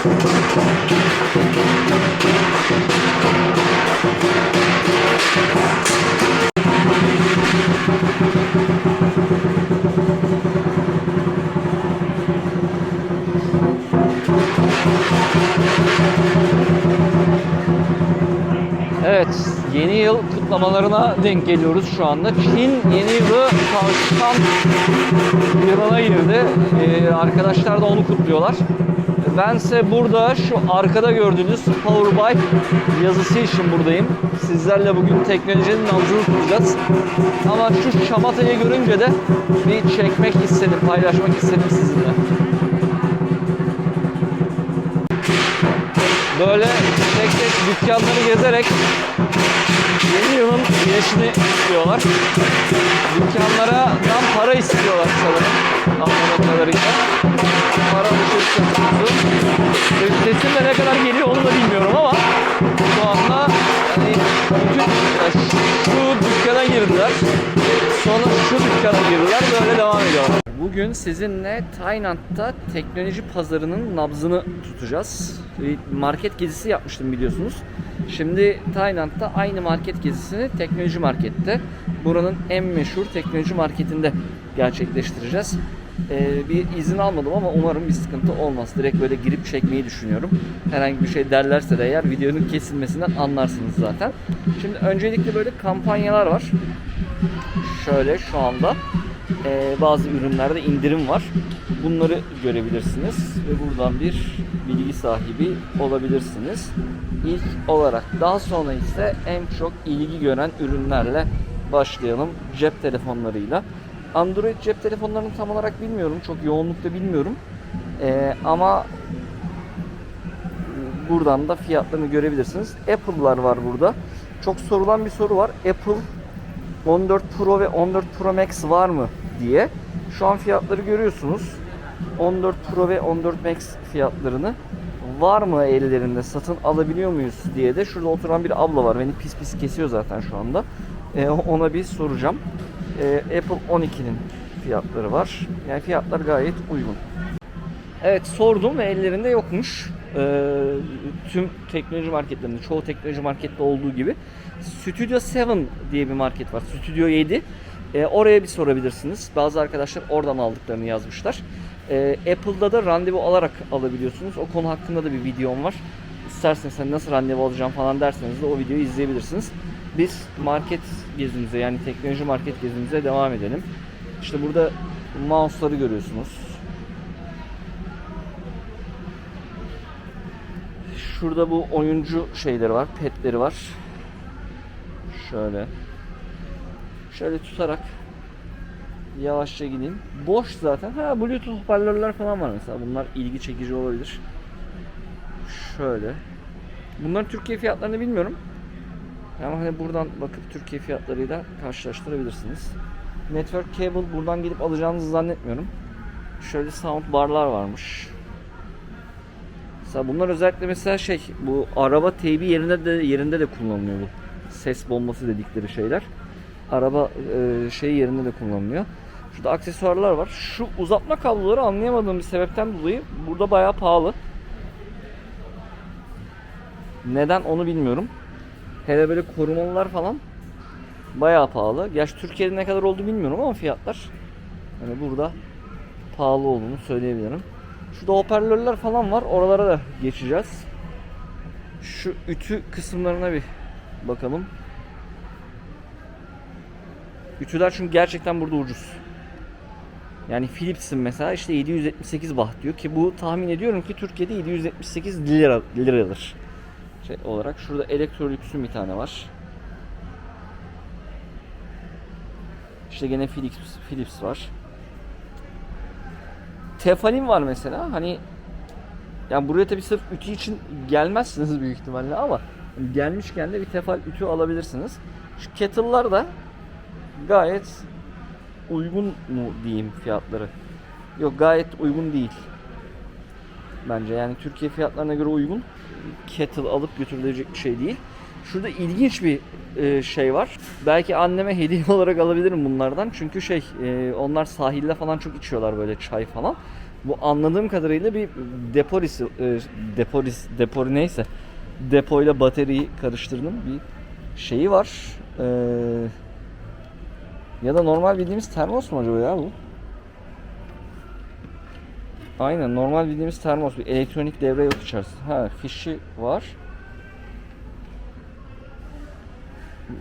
Evet, yeni yıl kutlamalarına denk geliyoruz şu anda. Çin yeni yılı Tavşan yılına girdi. Ee, arkadaşlar da onu kutluyorlar. Bense burada şu arkada gördüğünüz Power Bike yazısı için buradayım. Sizlerle bugün teknolojinin nabzını tutacağız. Ama şu şamatayı görünce de bir çekmek istedim, paylaşmak istedim sizinle. Böyle tek tek dükkanları gezerek yeni yılın girişini istiyorlar. Dükkanlara para istiyorlar sanırım. Anladığım kadarıyla. Para dışı. Sesim de ne kadar geliyor onu da bilmiyorum ama şu anda hani bütün şu dükkana girdiler. Sonra şu dükkana girdiler. Böyle devam. Bugün sizinle Tayland'da teknoloji pazarının nabzını tutacağız. Bir market gezisi yapmıştım biliyorsunuz. Şimdi Tayland'da aynı market gezisini teknoloji markette, buranın en meşhur teknoloji marketinde gerçekleştireceğiz. Ee, bir izin almadım ama umarım bir sıkıntı olmaz. Direkt böyle girip çekmeyi düşünüyorum. Herhangi bir şey derlerse de eğer videonun kesilmesinden anlarsınız zaten. Şimdi öncelikle böyle kampanyalar var. Şöyle şu anda e, bazı ürünlerde indirim var. Bunları görebilirsiniz ve buradan bir bilgi sahibi olabilirsiniz. İlk olarak daha sonra ise en çok ilgi gören ürünlerle başlayalım cep telefonlarıyla. Android cep telefonlarını tam olarak bilmiyorum. Çok yoğunlukta bilmiyorum. E, ama buradan da fiyatlarını görebilirsiniz. Apple'lar var burada. Çok sorulan bir soru var. Apple 14 Pro ve 14 Pro Max var mı diye. Şu an fiyatları görüyorsunuz. 14 Pro ve 14 Max fiyatlarını var mı ellerinde satın alabiliyor muyuz diye de şurada oturan bir abla var. Beni pis pis kesiyor zaten şu anda. Ee, ona bir soracağım. Ee, Apple 12'nin fiyatları var. Yani fiyatlar gayet uygun. Evet sordum ve ellerinde yokmuş. Ee, tüm teknoloji marketlerinde, çoğu teknoloji markette olduğu gibi. Studio 7 diye bir market var. Studio 7. Ee, oraya bir sorabilirsiniz. Bazı arkadaşlar oradan aldıklarını yazmışlar. Ee, Apple'da da randevu alarak alabiliyorsunuz. O konu hakkında da bir videom var. İsterseniz hani nasıl randevu alacağım falan derseniz de o videoyu izleyebilirsiniz. Biz market gezimize yani teknoloji market gezimize devam edelim. İşte burada mouse'ları görüyorsunuz. Şurada bu oyuncu şeyleri var, petleri var. Şöyle. Şöyle tutarak yavaşça gideyim. Boş zaten. Ha Bluetooth hoparlörler falan var mesela. Bunlar ilgi çekici olabilir. Şöyle. Bunların Türkiye fiyatlarını bilmiyorum. Ama hani buradan bakıp Türkiye fiyatlarıyla karşılaştırabilirsiniz. Network cable buradan gidip alacağınızı zannetmiyorum. Şöyle sound barlar varmış. Mesela bunlar özellikle mesela şey bu araba teybi yerinde de yerinde de kullanılıyor bu. Ses bombası dedikleri şeyler. Araba e, şey yerinde de kullanılıyor. Şurada aksesuarlar var. Şu uzatma kabloları anlayamadığım bir sebepten dolayı burada bayağı pahalı. Neden onu bilmiyorum. Hele böyle korumalılar falan bayağı pahalı. Gerçi Türkiye'de ne kadar oldu bilmiyorum ama fiyatlar yani burada pahalı olduğunu söyleyebilirim. Şurada hoparlörler falan var. Oralara da geçeceğiz. Şu ütü kısımlarına bir bakalım. Ütüler çünkü gerçekten burada ucuz. Yani Philips'in mesela işte 778 baht diyor ki bu tahmin ediyorum ki Türkiye'de 778 lira liradır. Şey olarak şurada Electrolux'un bir tane var. İşte gene Philips, Philips var. Tefalin var mesela. Hani yani buraya tabii sırf ütü için gelmezsiniz büyük ihtimalle ama gelmişken de bir tefal ütü alabilirsiniz. Şu kettle'lar da gayet uygun mu diyeyim fiyatları. Yok gayet uygun değil. Bence yani Türkiye fiyatlarına göre uygun. Kettle alıp götürülecek bir şey değil. Şurada ilginç bir e, şey var. Belki anneme hediye olarak alabilirim bunlardan. Çünkü şey e, onlar sahilde falan çok içiyorlar böyle çay falan. Bu anladığım kadarıyla bir deporisi, e, deporis, depori neyse depoyla bataryayı karıştırdım bir şeyi var. Ee, ya da normal bildiğimiz termos mu acaba ya bu? Aynen normal bildiğimiz termos bir elektronik devre yok içerisinde. Ha fişi var.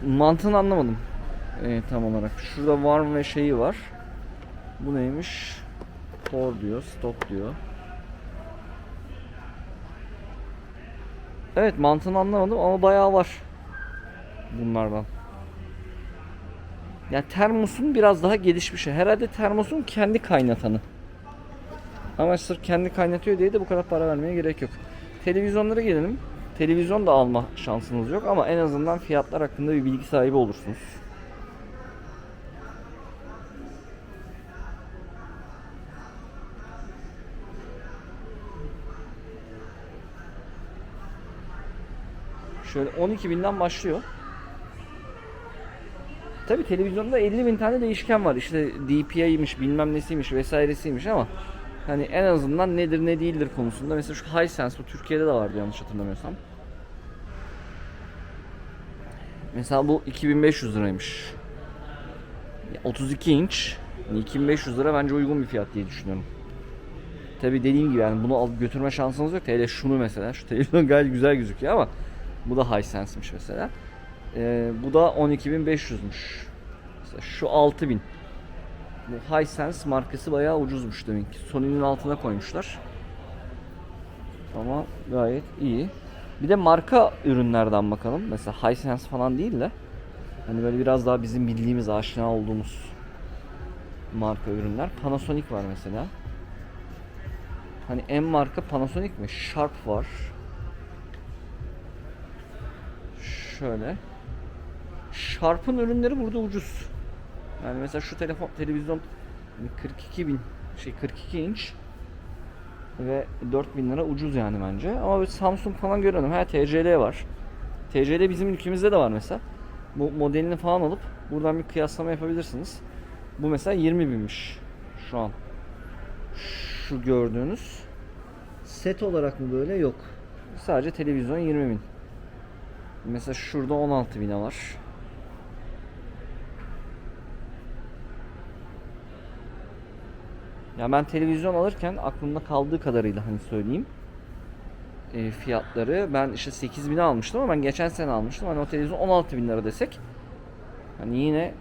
Mantığını anlamadım. Ee, tam olarak. Şurada warm ve şeyi var. Bu neymiş? Pour diyor, stop diyor. Evet mantığını anlamadım ama bayağı var bunlardan. Ya termosun biraz daha gelişmişi. Herhalde termosun kendi kaynatanı. Ama sırf kendi kaynatıyor diye de bu kadar para vermeye gerek yok. Televizyonlara gelelim. Televizyon da alma şansınız yok ama en azından fiyatlar hakkında bir bilgi sahibi olursunuz. Şöyle 12 binden başlıyor. Tabi televizyonda 50 bin tane değişken var. İşte DPI'ymiş bilmem nesiymiş vesairesiymiş ama hani en azından nedir ne değildir konusunda. Mesela şu Hisense bu Türkiye'de de vardı yanlış hatırlamıyorsam. Mesela bu 2500 liraymış. 32 inç 2500 lira bence uygun bir fiyat diye düşünüyorum. Tabi dediğim gibi yani bunu alıp götürme şansınız yok. Hele şunu mesela. Şu televizyon gayet güzel gözüküyor ama bu da Hisense'miş mesela. Ee, bu da 12.500'müş. Mesela şu 6000. Bu Hisense markası bayağı ucuzmuş demek ki. Sony'nin altına koymuşlar. Ama gayet iyi. Bir de marka ürünlerden bakalım. Mesela Hisense falan değil de hani böyle biraz daha bizim bildiğimiz, aşina olduğumuz marka ürünler. Panasonic var mesela. Hani en marka Panasonic mi? Sharp var. Şöyle. Sharp'ın ürünleri burada ucuz. Yani mesela şu telefon televizyon 42 bin şey 42 inç ve 4000 lira ucuz yani bence. Ama bir Samsung falan görelim. Ha TCL var. TCL bizim ülkemizde de var mesela. Bu modelini falan alıp buradan bir kıyaslama yapabilirsiniz. Bu mesela 20 binmiş şu an. Şu gördüğünüz set olarak mı böyle yok. Sadece televizyon 20 bin. Mesela şurada 16 bine var. Ya ben televizyon alırken aklımda kaldığı kadarıyla hani söyleyeyim e, fiyatları ben işte 8 bine almıştım ama ben geçen sene almıştım. Hani o televizyon 16 bin lira desek hani yine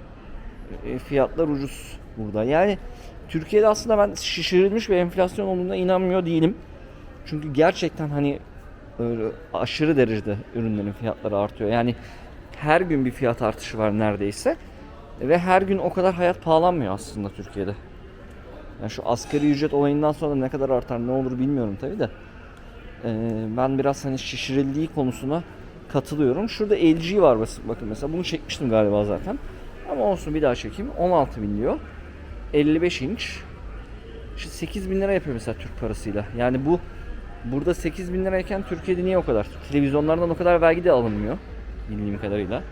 e, fiyatlar ucuz burada. Yani Türkiye'de aslında ben şişirilmiş bir enflasyon olduğuna inanmıyor değilim. Çünkü gerçekten hani öyle aşırı derecede ürünlerin fiyatları artıyor. Yani her gün bir fiyat artışı var neredeyse. Ve her gün o kadar hayat pahalanmıyor aslında Türkiye'de. Yani şu asgari ücret olayından sonra ne kadar artar ne olur bilmiyorum tabi de. Ee, ben biraz hani şişirildiği konusuna katılıyorum. Şurada LG var bakın mesela bunu çekmiştim galiba zaten. Ama olsun bir daha çekeyim. 16 bin diyor. 55 inç. İşte 8 bin lira yapıyor mesela Türk parasıyla. Yani bu burada 8 bin lirayken Türkiye'de niye o kadar? Televizyonlardan o kadar vergi de alınmıyor. Bildiğim kadarıyla.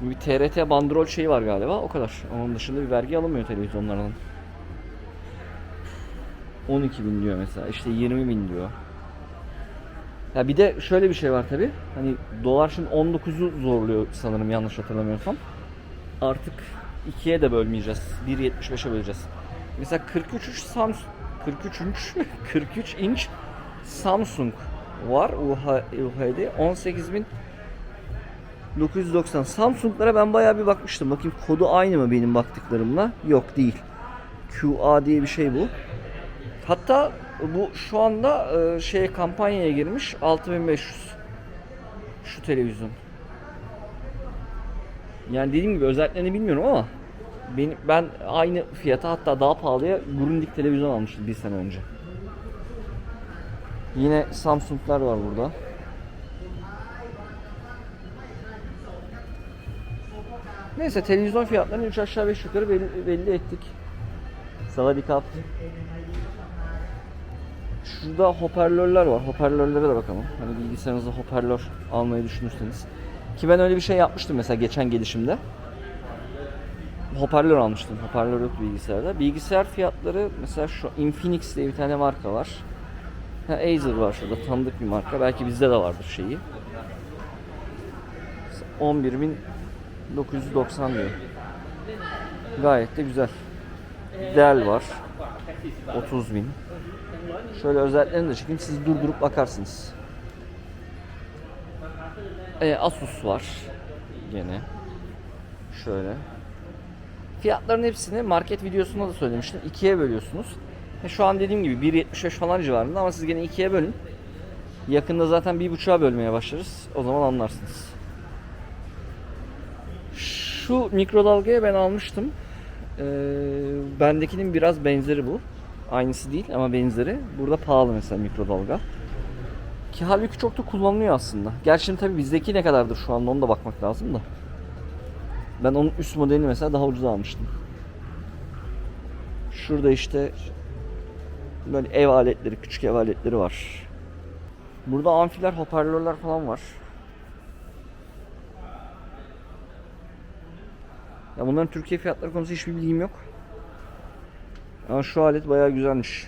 Bir TRT bandrol şeyi var galiba o kadar. Onun dışında bir vergi alınmıyor televizyonlardan. 12 bin diyor mesela işte 20 bin diyor. Ya bir de şöyle bir şey var tabi. Hani dolar şimdi 19'u zorluyor sanırım yanlış hatırlamıyorsam. Artık ikiye de bölmeyeceğiz. 1.75'e böleceğiz. Mesela 43 inç Samsung 43 inç 43 inç Samsung var UHD 18 bin 990 Samsung'lara ben bayağı bir bakmıştım. Bakayım kodu aynı mı benim baktıklarımla? Yok değil. QA diye bir şey bu. Hatta bu şu anda e, şeye kampanyaya girmiş 6500 şu televizyon. Yani dediğim gibi özelliklerini bilmiyorum ama benim, ben aynı fiyata hatta daha pahalıya Grundig televizyon almıştım bir sene önce. Yine Samsung'lar var burada. Neyse televizyon fiyatlarını 3 aşağı 5 yukarı belli, belli ettik. Savadikap. Şurada hoparlörler var. Hoparlörlere de bakalım. Hani bilgisayarınızda hoparlör almayı düşünürseniz. Ki ben öyle bir şey yapmıştım mesela geçen gelişimde. hoparlör almıştım. Hoparlör yok bilgisayarda. Bilgisayar fiyatları mesela şu Infinix diye bir tane marka var. Ha, Acer var şurada tanıdık bir marka. Belki bizde de vardır şeyi. 11.990 diyor. Gayet de güzel. Dell var. 30 bin. Şöyle özelliklerini de çekeyim. Siz durdurup bakarsınız. E, Asus var. Gene. Şöyle. Fiyatların hepsini market videosunda da söylemiştim. ikiye bölüyorsunuz. E, şu an dediğim gibi 1.75 falan civarında ama siz gene ikiye bölün. Yakında zaten bir buçuğa bölmeye başlarız. O zaman anlarsınız. Şu mikrodalgaya ben almıştım. Ee, bendekinin biraz benzeri bu. Aynısı değil ama benzeri. Burada pahalı mesela mikrodalga. Ki halbuki çok da kullanılıyor aslında. Gerçi şimdi tabii bizdeki ne kadardır şu anda onu da bakmak lazım da. Ben onun üst modelini mesela daha ucuz almıştım. Şurada işte böyle ev aletleri, küçük ev aletleri var. Burada amfiler, hoparlörler falan var. Ya bunların Türkiye fiyatları konusunda hiçbir bilgim yok. Ama şu alet bayağı güzelmiş.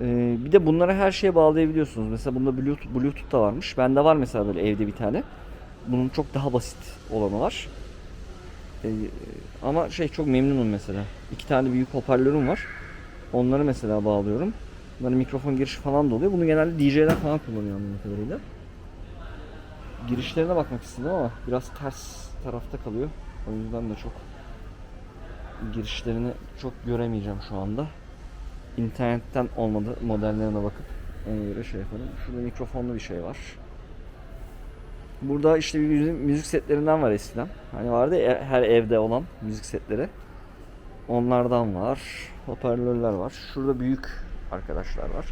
Ee, bir de bunları her şeye bağlayabiliyorsunuz. Mesela bunda Bluetooth, Bluetooth da varmış. Bende var mesela böyle evde bir tane. Bunun çok daha basit olanı var. Ee, ama şey çok memnunum mesela. İki tane büyük hoparlörüm var. Onları mesela bağlıyorum. Bunların mikrofon girişi falan da oluyor. Bunu genelde DJ'ler falan kullanıyor anladığım kadarıyla. Girişlerine bakmak istedim ama biraz ters tarafta kalıyor. O yüzden de çok girişlerini çok göremeyeceğim şu anda. İnternetten olmadı modellerine bakıp ona göre şey yaparım. Şurada mikrofonlu bir şey var. Burada işte müzik, müzik setlerinden var eskiden. Hani vardı her evde olan müzik setleri. Onlardan var. Hoparlörler var. Şurada büyük arkadaşlar var.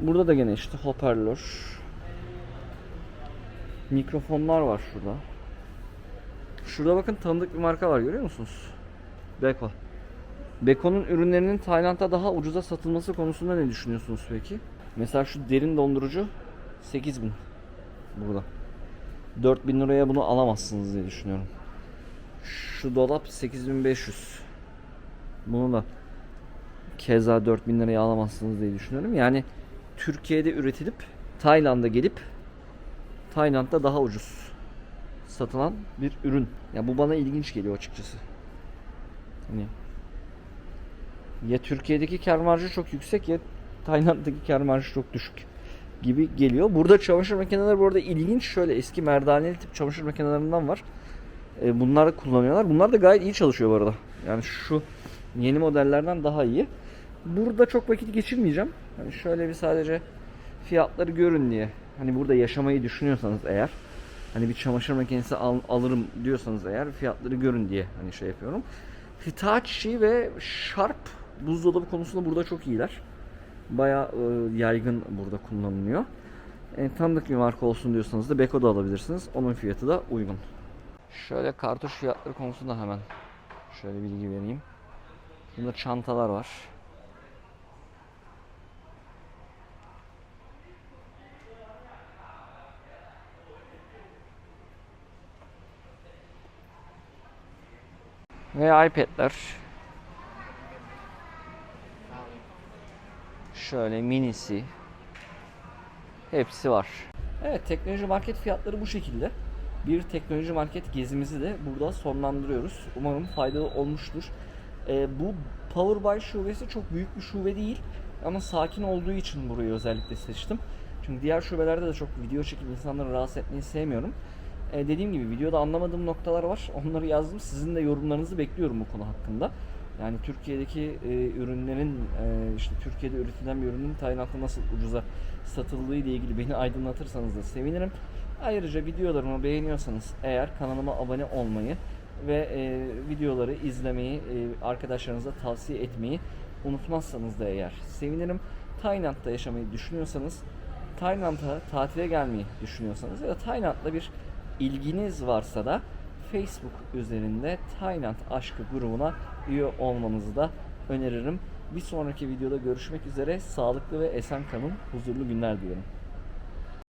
Burada da gene işte hoparlör. Mikrofonlar var şurada. Şurada bakın tanıdık bir marka var görüyor musunuz? Beko. Beko'nun ürünlerinin Tayland'da daha ucuza satılması konusunda ne düşünüyorsunuz peki? Mesela şu derin dondurucu 8000 burada. 4000 liraya bunu alamazsınız diye düşünüyorum. Şu dolap 8500. Bunu da keza 4000 liraya alamazsınız diye düşünüyorum. Yani Türkiye'de üretilip Tayland'a gelip Tayland'da daha ucuz satılan bir ürün. Ya bu bana ilginç geliyor açıkçası. Hani ya Türkiye'deki kar marjı çok yüksek ya Tayland'daki kar marjı çok düşük gibi geliyor. Burada çamaşır makineleri bu arada ilginç. Şöyle eski merdaneli tip çamaşır makinelerinden var. E, bunları kullanıyorlar. Bunlar da gayet iyi çalışıyor bu arada. Yani şu yeni modellerden daha iyi. Burada çok vakit geçirmeyeceğim. Hani şöyle bir sadece fiyatları görün diye. Hani burada yaşamayı düşünüyorsanız eğer hani bir çamaşır makinesi al, alırım diyorsanız eğer fiyatları görün diye hani şey yapıyorum. Hitachi ve Sharp buzdolabı konusunda burada çok iyiler. Bayağı e, yaygın burada kullanılıyor. E, tanıdık bir marka olsun diyorsanız da Beko da alabilirsiniz. Onun fiyatı da uygun. Şöyle kartuş fiyatları konusunda hemen şöyle bilgi vereyim. Burada çantalar var. Ve iPad'ler. Şöyle minisi. Hepsi var. Evet teknoloji market fiyatları bu şekilde. Bir teknoloji market gezimizi de burada sonlandırıyoruz. Umarım faydalı olmuştur. Ee, bu Powerbuy şubesi çok büyük bir şube değil. Ama sakin olduğu için burayı özellikle seçtim. Çünkü diğer şubelerde de çok video çekip insanları rahatsız etmeyi sevmiyorum. Ee, dediğim gibi videoda anlamadığım noktalar var. Onları yazdım. Sizin de yorumlarınızı bekliyorum bu konu hakkında. Yani Türkiye'deki e, ürünlerin e, işte Türkiye'de üretilen bir ürünün Tayland'da nasıl ucuza satıldığı ile ilgili beni aydınlatırsanız da sevinirim. Ayrıca videolarımı beğeniyorsanız eğer kanalıma abone olmayı ve e, videoları izlemeyi e, arkadaşlarınıza tavsiye etmeyi unutmazsanız da eğer sevinirim. Tayland'da yaşamayı düşünüyorsanız, Tayland'a tatile gelmeyi düşünüyorsanız ya da Tayland'la bir ilginiz varsa da Facebook üzerinde Tayland Aşkı grubuna üye olmanızı da öneririm. Bir sonraki videoda görüşmek üzere. Sağlıklı ve esen kalın. Huzurlu günler dilerim.